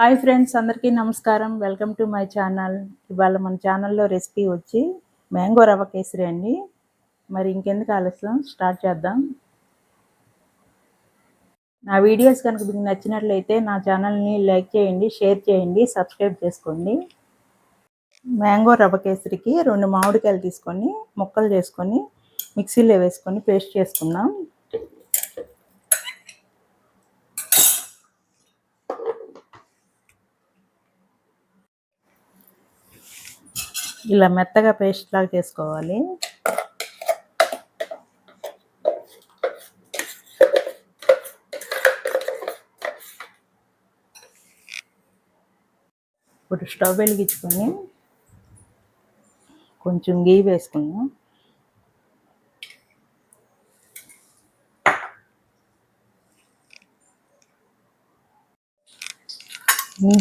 Hi friends అందరికీ నమస్కారం. Welcome to my channel. ఇవాళ మన ఛానల్లో రెసిపీ వచ్చి మ్యాంగో రవ్వ కేసరి అండి. మరి ఇంకెందుకు ఆలస్యం? స్టార్ట్ చేద్దాం. నా వీడియోస్ కనుక మీకు నచ్చినట్లయితే నా ఛానల్ని లైక్ చేయండి షేర్ చేయండి సబ్స్క్రైబ్ చేసుకోండి. మ్యాంగో రవ్వ కేసరికి రెండు మామిడికాయలు తీసుకొని ముక్కలు చేసుకొని మిక్సీలో వేసుకొని పేస్ట్ చేసుకుందాం. ఇలా మెత్తగా పేస్ట్ లాగా చేసుకోవాలి. ఇప్పుడు స్టవ్ వెలిగించుకొని కొంచెం గీ వేసుకుందాం.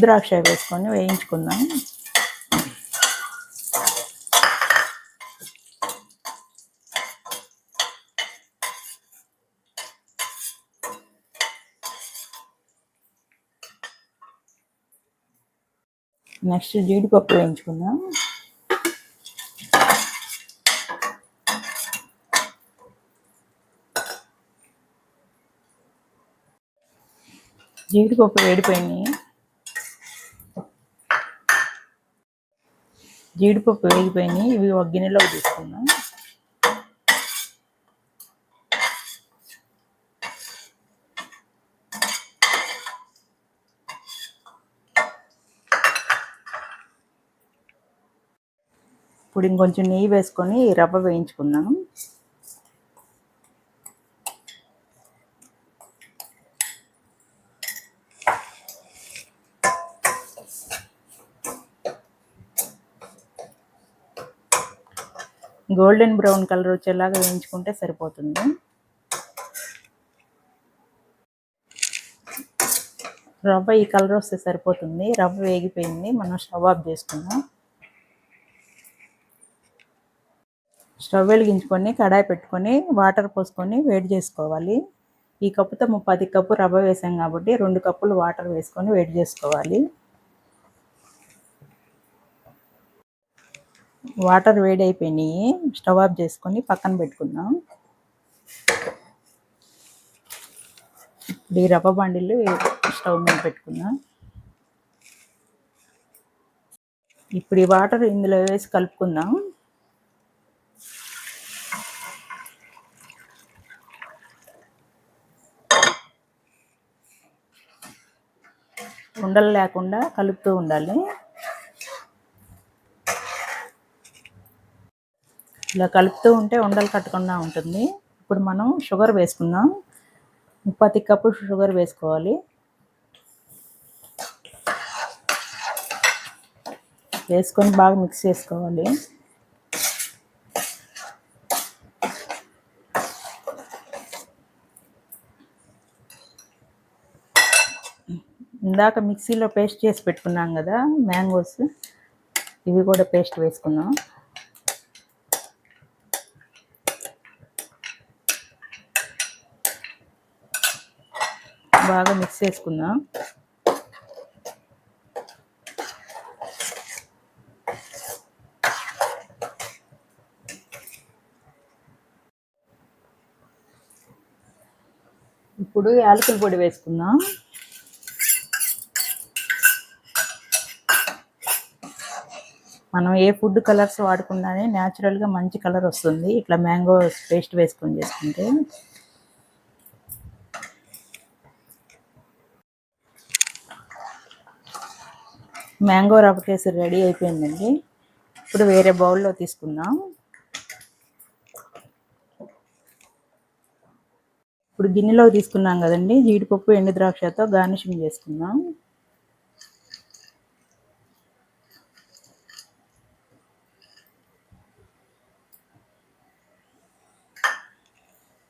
ద్రాక్ష వేసుకొని వేయించుకుందాం. నెక్స్ట్ జీడిపప్పు వేయించుకుందాం. జీడిపప్పు వేడిపోయినాయి. జీడిపప్పు వేగిపోయినాయి ఇవి ఒక గిన్నెలోకి తీసుకుందాం. ఇప్పుడు ఇంకొంచెం నెయ్యి వేసుకొని రవ్వ వేయించుకుందాం. గోల్డెన్ బ్రౌన్ కలర్ వచ్చేలాగా వేయించుకుంటే సరిపోతుంది. రవ్వ ఈ కలర్ వస్తే సరిపోతుంది. రవ్వ వేగిపోయింది. మనం స్టవ్ ఆఫ్ చేసుకుందాం. స్టవ్ వెలిగించుకొని కడాయి పెట్టుకొని వాటర్ పోసుకొని వేడి చేసుకోవాలి. ఈ కప్పుతో ముప్పది కప్పు రవ్వ వేసాం కాబట్టి రెండు కప్పులు వాటర్ వేసుకొని వేడి చేసుకోవాలి. వాటర్ వేడి అయిపోయినాయి. స్టవ్ ఆఫ్ చేసుకొని పక్కన పెట్టుకుందాం. ఈ రవ్వ బండిలు స్టవ్ మీద పెట్టుకుందాం. ఇప్పుడు ఈ వాటర్ ఇందులో వేసి కలుపుకుందాం. ఉండలు లేకుండా కలుపుతూ ఉండాలి. ఇలా కలుపుతూ ఉంటే ఉండలు కట్టకుండా ఉంటుంది. ఇప్పుడు మనం షుగర్ వేసుకుందాం. ముప్పై కప్పు షుగర్ వేసుకోవాలి. వేసుకొని బాగా మిక్స్ చేసుకోవాలి. ఇందాక మిక్సీలో పేస్ట్ చేసి పెట్టుకున్నాం కదా మ్యాంగోస్. ఇవి కూడా పేస్ట్ వేసుకున్నాం బాగా మిక్స్ చేసుకుందాం. ఇప్పుడు యాలకుల పొడి వేసుకుందాం. మనం ఏ ఫుడ్ కలర్స్ వాడుకున్నానే న్యాచురల్గా మంచి కలర్ వస్తుంది. ఇట్లా మ్యాంగో పేస్ట్ వేసుకొని చేసుకుంటే. మ్యాంగో రవ్వ కేసరి రెడీ అయిపోయిందండి. ఇప్పుడు వేరే బౌల్లో తీసుకుందాం. ఇప్పుడు గిన్నెలో తీసుకున్నాం కదండి. జీడిపప్పు ఎండు ద్రాక్షతో గార్నిషింగ్ చేసుకుందాం.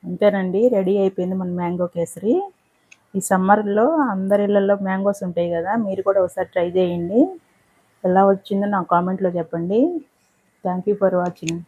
అంతేనండి. రెడీ అయిపోయింది మన మ్యాంగో కేసరి. ఈ సమ్మర్లో అందరి ఇళ్ళల్లో మ్యాంగోస్ ఉంటాయి కదా మీరు కూడా ఒకసారి ట్రై చేయండి. ఎలా వచ్చిందో నా కామెంట్లో చెప్పండి. Thank you for watching.